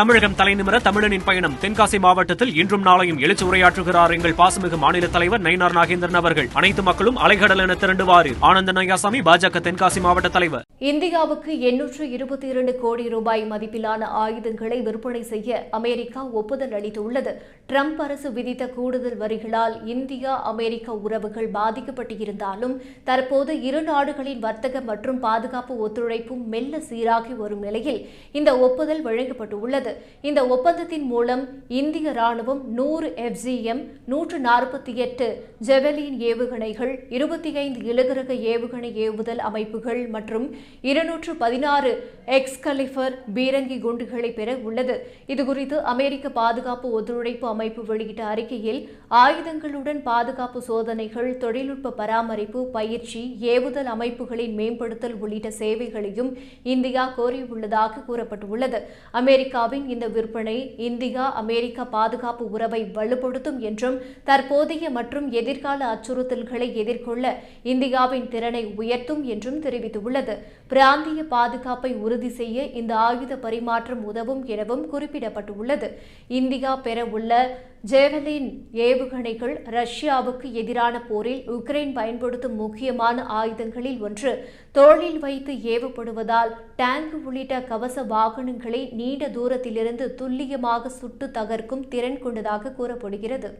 தமிழகம் தலைநிமிர தமிழனின் பயணம். தென்காசி மாவட்டத்தில் இன்றும் நாளையும் எழுச்சி உரையாற்றுகிறார் எங்கள் பாசமிகு மாநில தலைவர் நயினார் நாகேந்திரன் அவர்கள். அனைத்து மக்களும் அலைகடல் என திரண்டுவாரு ஆனந்த நையாசாமி பாஜக தென்காசி மாவட்ட தலைவர். இந்தியாவுக்கு எண்ணூற்று இருபத்தி இரண்டு கோடி ரூபாய் மதிப்பிலான ஆயுதங்களை விற்பனை செய்ய அமெரிக்கா ஒப்புதல் அளித்துள்ளது. ட்ரம்ப் அரசு விதித்த கூடுதல் வரிகளால் இந்தியா அமெரிக்க உறவுகள் பாதிக்கப்பட்டு இருந்தாலும் தற்போது இரு நாடுகளின் வர்த்தக மற்றும் பாதுகாப்பு ஒத்துழைப்பும் மெல்ல சீராகி வரும் நிலையில் இந்த ஒப்புதல் வழங்கப்பட்டுள்ளது. இந்த ஒப்பந்தத்தின் மூலம் இந்திய ராணுவம் நூறு எஃப்ஜிஎம் நூற்று நாற்பத்தி எட்டு ஜெவலின் ஏவுகணைகள் இருபத்தி ஐந்து இலகுரக ஏவுகணை ஏவுதல் அமைப்புகள் மற்றும் இருநூற்று பதினாறு எக்ஸ்கலிஃபர் பீரங்கி குண்டுகளை பெற உள்ளது. இதுகுறித்து அமெரிக்க பாதுகாப்பு ஒத்துழைப்பு அமைப்பு வெளியிட்ட அறிக்கையில் ஆயுதங்களுடன் பாதுகாப்பு சோதனைகள் தொழில்நுட்ப பராமரிப்பு பயிற்சி ஏவுதல் அமைப்புகளின் மேம்படுத்தல் உள்ளிட்ட சேவைகளையும் இந்தியா கோரியுள்ளதாக கூறப்பட்டுள்ளது. அமெரிக்காவில் இந்தியாவின் இந்த விற்பனை இந்தியா அமெரிக்கா பாதுகாப்பு உறவை வலுப்படுத்தும் என்றும் தற்போதைய மற்றும் எதிர்கால அச்சுறுத்தல்களை எதிர்கொள்ள இந்தியாவின் திறனை உயர்த்தும் என்றும் தெரிவித்துள்ளது. பிராந்திய பாதுகாப்பை உறுதி செய்ய இந்த ஆயுத பரிமாற்றம் உதவும் எனவும் குறிப்பிடப்பட்டுள்ளது. இந்தியா பெறவுள்ள ஜேவலின் ஏவுகணைகள் ரஷ்யாவுக்கு எதிரான போரில் உக்ரைன் பயன்படுத்தும் முக்கியமான ஆயுதங்களில் ஒன்று. தோளில் வைத்து ஏவப்படுவதால் டேங்க் உள்ளிட்ட கவச வாகனங்களை நீண்ட தூரத்திலிருந்து துல்லியமாக சுட்டு தகர்க்கும் திறன் கொண்டதாக கூறப்படுகிறது.